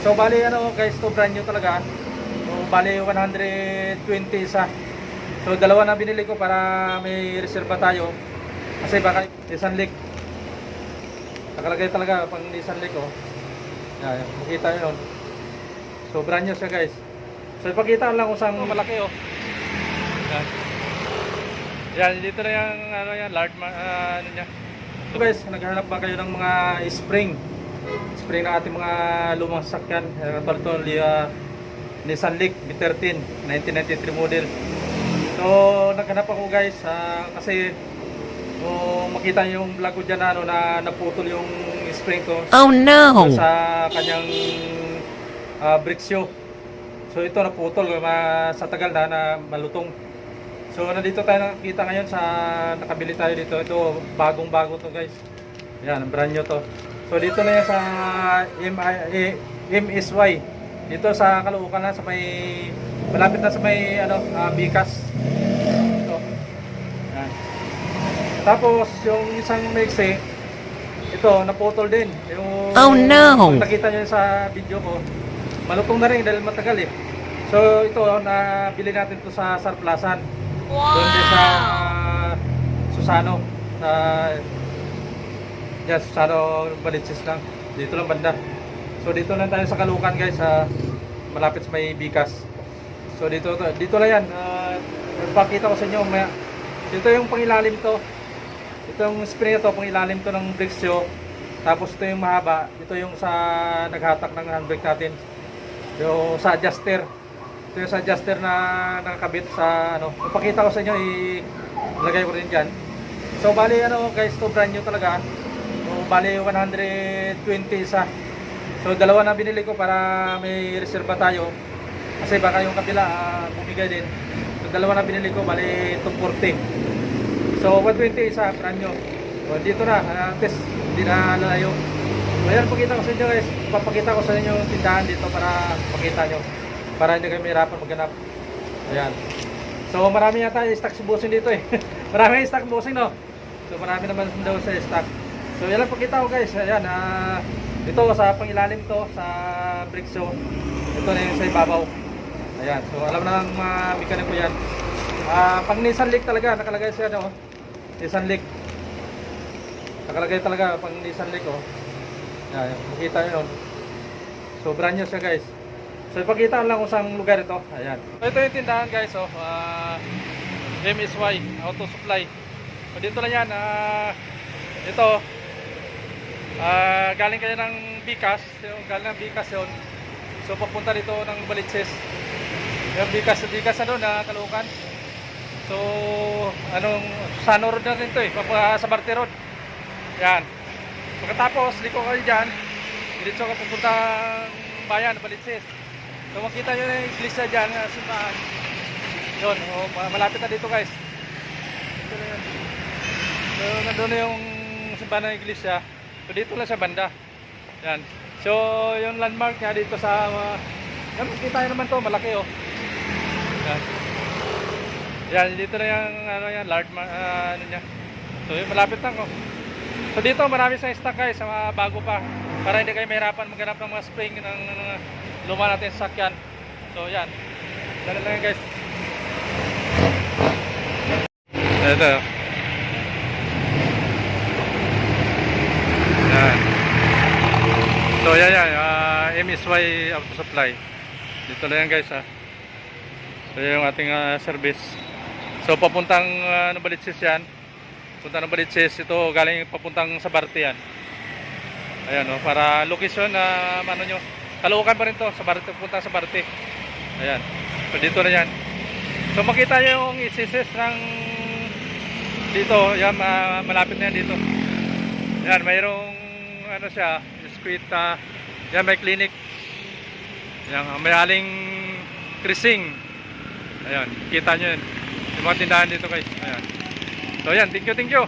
So bali ano guys, to brand new talaga. So bali 120 isa. So dalawa na binili ko para may reserva tayo. Kasi baka Nissan Leaf. Nakalagay talaga pang Nissan Leaf oh. Yan, makita nyo yun. So brand new siya guys. So ipakita lang kung saan malaki oh. Yan. Yan, dito na yung ano yan, large ah, ano niya. So guys, naghahanap ba kayo ng mga spring? Spring ng ating mga lumang sasakyan. Uh, Katulad ito, uh, Nissan Leaf B13, 1993 model. So, naghanap ako guys ah, kasi kung makita niyo yung vlog ko dyan ano, na naputol yung spring ko Oh no! sa kanyang uh, brake shoe. So ito naputol ma, sa tagal na, na malutong. So nandito tayo nakikita ngayon sa nakabili tayo dito. Ito bagong bago to guys. Yan, brand new to. So dito na yan sa MI, eh, MSY. Dito sa Caloocan na sa may malapit na sa may ano, ah, Bicas. Ito. Yan. Tapos yung isang maiksi ito naputol din. Yung Oh, no! nakita niyo sa video ko, malutong na rin dahil matagal eh. So ito nabili natin to sa Sarplasan. Doon din sa ah, Susano sa Yes, Susano Balitsis lang. Dito lang banda. So dito lang tayo sa Kalukan guys sa malapit sa may Bicas. So dito dito lang yan. Uh, pakita ko sa inyo maya. Dito yung pangilalim to. Ito yung spring to, pangilalim to ng brake shoe. Tapos ito yung mahaba. Ito yung sa naghatak ng handbrake natin. Yung sa adjuster. Ito yung sa adjuster na nakakabit sa ano. Ipakita ko sa inyo, ilagay ko rin dyan. So bali ano guys, to brand new talaga. Bali 120 isa. So dalawa na binili ko para may reserva tayo. Kasi baka yung kabila ah, bumigay din. So dalawa na binili ko, bali 240. So 120 isa, brand new. So dito na, uh, test, hindi na lalayo. So ayan, pakita ko sa inyo guys. Papakita ko sa inyo yung tindahan dito para makita nyo. Para hindi kayo mahirapan maghanap. Ayan. So marami yata yung stock si Bossing dito eh. marami yung stock Bossing no. So marami naman daw sa stock. So yan lang pakita ko guys. Ayan, ah ito sa pangilalim to sa brake shoe. Ito na yung sa ibabaw. Ayan. So alam na ng mga mekaniko yan. Ah, pang Nissan Leaf talaga nakalagay siya no. Nissan Leaf. Nakalagay talaga pang Nissan Leaf oh. Ayan, makita niyo yun. So brand new siya guys. So ipakita lang kung saan lugar ito. Ayan. So, ito yung tindahan guys oh. Ah, MSY Auto Supply. So dito lang yan. Ah, ito. Ah, galing kayo ng Bicas, yung galing ng Bicas yun. So papunta dito ng Balitses. Yung Bicas, Bicas ano na Kalukan. So anong Sano Road na rin to eh, papa sa Marte Road. Yan. Pagkatapos, liko kayo dyan, diretso ka pupunta bayan, Balitses. So makita nyo na yung iglesia dyan, uh, simbahan. Yun, oh, ma- malapit na dito guys. Dito. So nandun na yung simbahan ng iglesia. So dito lang sa banda. Yan. So yung landmark niya dito sa uh, yan, nyo naman to, malaki oh. Yan. Yan, dito na yung ano yan, large ah, ano niya. So yung malapit lang oh. So dito marami sa stock guys, sa mga bago pa. Para hindi kayo mahirapan maghanap ng mga spring ng, ng luma natin sa sakyan. So yan. Dala lang guys. Ito. Yan. So yan yan, ah, MSY Auto Supply. Dito lang yan guys ha. So yung ating ah, service. So papuntang uh, Nabalitsis yan. Punta ng Balitsis ito galing papuntang sa Barte yan. Ayan oh, para location na ano nyo. Kalukan pa rin to sa Barte punta sa Barte. Ayan. So dito na yan. So makita nyo yung isisis ng dito, yan ma- malapit na yan dito. Yan, mayroong ano siya, eskwita. Yan may clinic. Yan, may aling krising. Ayan, kita nyo yun. Yung mga tindahan dito guys. Ayan. So yan, thank you, thank you.